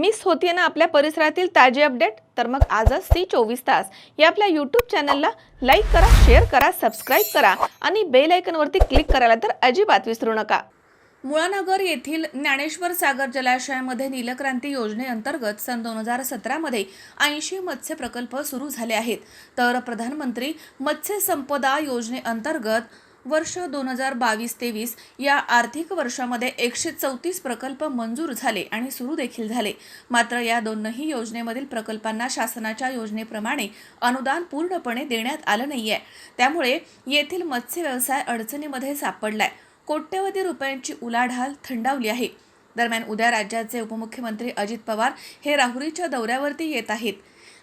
Miss होतीये ना आपल्या परिसरातील ताजे अपडेट? तर मग आजच सी चोवीस तास. या आपल्या यूट्यूब चॅनलला लाईक करा शेअर करा सबस्क्राईब करा आणि बेल आयकनवरती क्लिक करायला तर अजिबात विसरू नका. मुळानगर येथील ज्ञानेश्वर सागर जलाशयामध्ये नीलक्रांती योजनेअंतर्गत सन दोन हजार सतरामध्ये ऐंशी मत्स्य प्रकल्प सुरू झाले आहेत. तर प्रधानमंत्री मत्स्य संपदा योजनेअंतर्गत वर्ष दोन हजार बावीस तेवीस या आर्थिक वर्षामध्ये एकशे चौतीस प्रकल्प मंजूर झाले आणि सुरू देखील झाले. मात्र या दोनही योजनेमधील प्रकल्पांना शासनाच्या योजनेप्रमाणे अनुदान पूर्णपणे देण्यात आलं नाही आहे त्यामुळे येथील मत्स्य व्यवसाय अडचणीमध्ये सापडलाय. कोट्यवधी रुपयांची उलाढाल थंडावली आहे. दरम्यान उद्या राज्याचे उपमुख्यमंत्री अजित पवार हे राहुरीच्या दौऱ्यावरती येत आहेत.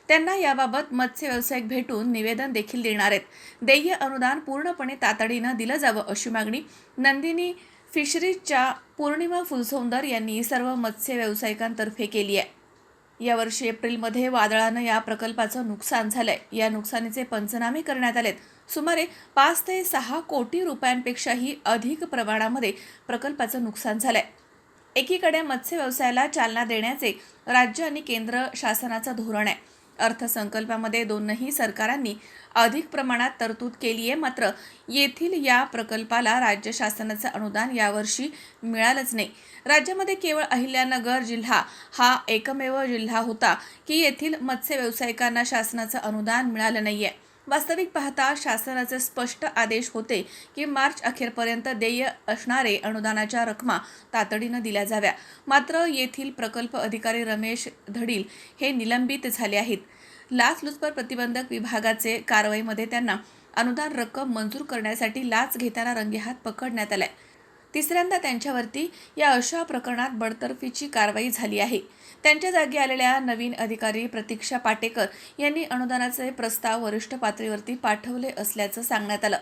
त्यांना याबाबत मत्स्य व्यावसायिक भेटून निवेदन देखील देणार आहेत. देय अनुदान पूर्णपणे तातडीनं दिलं जावं अशी मागणी नंदिनी फिशरीजच्या पौर्णिमा फुलसौंदर यांनी सर्व मत्स्य व्यावसायिकांतर्फे केली आहे. यावर्षी एप्रिलमध्ये वादळानं या प्रकल्पाचं नुकसान झालंय. या नुकसानीचे पंचनामे करण्यात आलेत. सुमारे पाच ते सहा कोटी रुपयांपेक्षाही अधिक प्रमाणामध्ये प्रकल्पाचं नुकसान झालंय. एकीकडे मत्स्य व्यवसायाला चालना देण्याचे राज्य आणि केंद्र शासनाचं धोरण आहे. अर्थसंकल्पामध्ये दोनही सरकारांनी अधिक प्रमाणात तरतूद केली आहे. मात्र येथील या प्रकल्पाला राज्य शासनाचं अनुदान यावर्षी मिळालंच नाही. राज्यामध्ये केवळ अहिल्यानगर जिल्हा हा एकमेव जिल्हा होता की येथील मत्स्य व्यावसायिकांना शासनाचं अनुदान मिळालं नाही आहे वास्तविक पाहता शासनाचे स्पष्ट आदेश होते की मार्च अखेरपर्यंत देय असणारे अनुदानाच्या रकमा तातडीनं दिल्या जाव्या. मात्र येथील प्रकल्प अधिकारी रमेश धडील हे निलंबित झाले आहेत. लाचलुचपत प्रतिबंधक विभागाचे कारवाईमध्ये त्यांना अनुदान रक्कम मंजूर करण्यासाठी लाच घेताना रंगेहात पकडण्यात आलाय. तिसऱ्यांदा त्यांच्यावरती या अशा प्रकरणात बडतर्फीची कारवाई झाली आहे. त्यांच्या जागी आलेल्या नवीन अधिकारी प्रतीक्षा पाटेकर यांनी अनुदानाचे प्रस्ताव वरिष्ठ पातळीवरती पाठवले असल्याचं सांगण्यात आलं.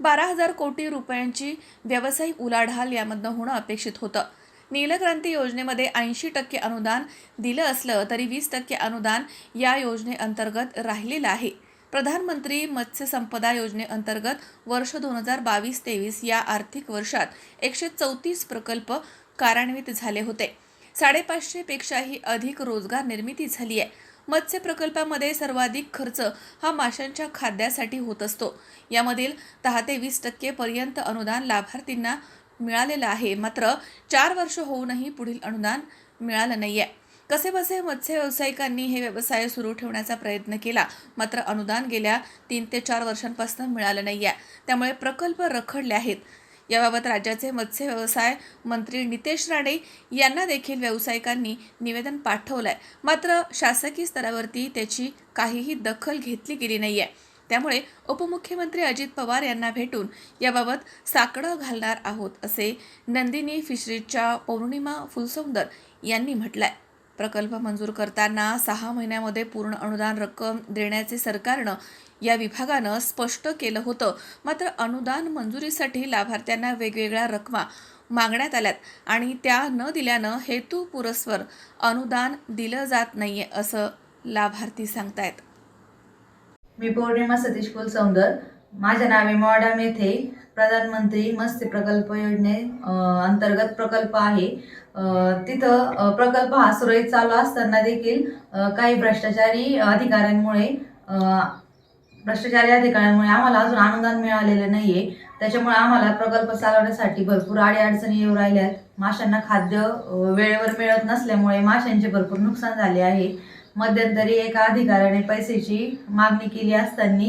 बारा हजार कोटी रुपयांची व्यावसायिक उलाढाल यामधनं होणं अपेक्षित होतं. नीलक्रांती योजनेमध्ये ऐंशी टक्के अनुदान दिलं असलं तरी वीस टक्के अनुदान या योजनेअंतर्गत राहिलेलं आहे. प्रधानमंत्री मत्स्य संपदा योजनेअंतर्गत वर्ष दोन हजार बावीस तेवीस या आर्थिक वर्षात एकशे चौतीस प्रकल्प कार्यान्वित झाले होते. साडेपाचशेपेक्षाही अधिक रोजगार निर्मिती झाली आहे. मत्स्य प्रकल्पामध्ये सर्वाधिक खर्च हा माशांच्या खाद्यासाठी होत असतो. यामधील दहा ते वीस टक्केपर्यंत अनुदान लाभार्थींना मिळालेलं आहे. मात्र चार वर्ष होऊनही पुढील अनुदान मिळालं नाही आहे कसेबसे मत्स्य व्यावसायिकांनी हे व्यवसाय सुरू ठेवण्याचा प्रयत्न केला? मात्र अनुदान गेल्या तीन ते चार वर्षांपासून मिळालं नाही आहे त्यामुळे प्रकल्प रखडले आहेत. याबाबत राज्याचे मत्स्य व्यवसाय मंत्री नितेश राणे यांना देखील व्यावसायिकांनी निवेदन पाठवलं आहे मात्र शासकीय स्तरावरती त्याची काहीही दखल घेतली गेली नाही आहे त्यामुळे उपमुख्यमंत्री अजित पवार यांना भेटून याबाबत साकडं घालणार आहोत असे नंदिनी फिशरीजच्या पौर्णिमा फुलसौंदर यांनी म्हटलं आहे प्रकल्प मंजूर करताना सहा महिन्यामध्ये पूर्ण अनुदान रक्कम देण्याचे सरकारनं या विभागानं स्पष्ट केलं होतं. मात्र अनुदान मंजुरीसाठी लाभार्थ्यांना वेगवेगळ्या रकमा मागण्यात आल्यात आणि त्या न दिल्यानं हेतू पुरस्वर अनुदान दिलं जात नाहीये असं लाभार्थी सांगतायत. मी पौर्णिमा सतीश फुलसौंदर माझ्या नावे मॉडम येथे प्रधानमंत्री मत्स्य प्रकल्प योजने अंतर्गत प्रकल्प आहे. तिथं प्रकल्प हा सुरळीत चालू असताना देखील काही भ्रष्टाचारी अधिकाऱ्यांमुळे भ्रष्टाचारी अधिकाऱ्यांमुळे आम्हाला अजून अनुदान मिळालेलं नाही आहे त्याच्यामुळे आम्हाला प्रकल्प चालवण्यासाठी भरपूर अडीअडचणी येऊ राहिल्या आहेत माशांना खाद्य वेळेवर मिळत नसल्यामुळे माशांचे भरपूर नुकसान झाले आहे. मध्यंतरी एका अधिकाऱ्याने पैशाची मागणी केली असताना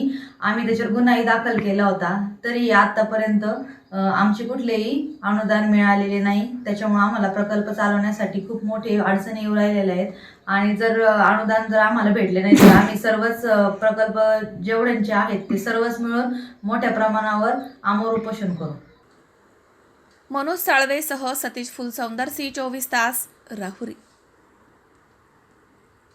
आम्ही त्याच्यावर गुन्हाही दाखल केला होता. तरी आतापर्यंत आमचे कुठलेही अनुदान मिळालेले नाही. त्याच्यामुळे आम्हाला प्रकल्प चालवण्यासाठी खूप मोठे अडचणी येऊ राहिलेल्या आहेत. आणि जर अनुदान जर आम्हाला भेटले नाही तर आम्ही सर्वच प्रकल्प जेवढ्यांचे आहेत ते सर्वच मिळून मोठ्या प्रमाणावर आमोर उपोषण करू. मनोज साळवेसह सतीश फुलसौंदर सी चोवीस तास राहुरी.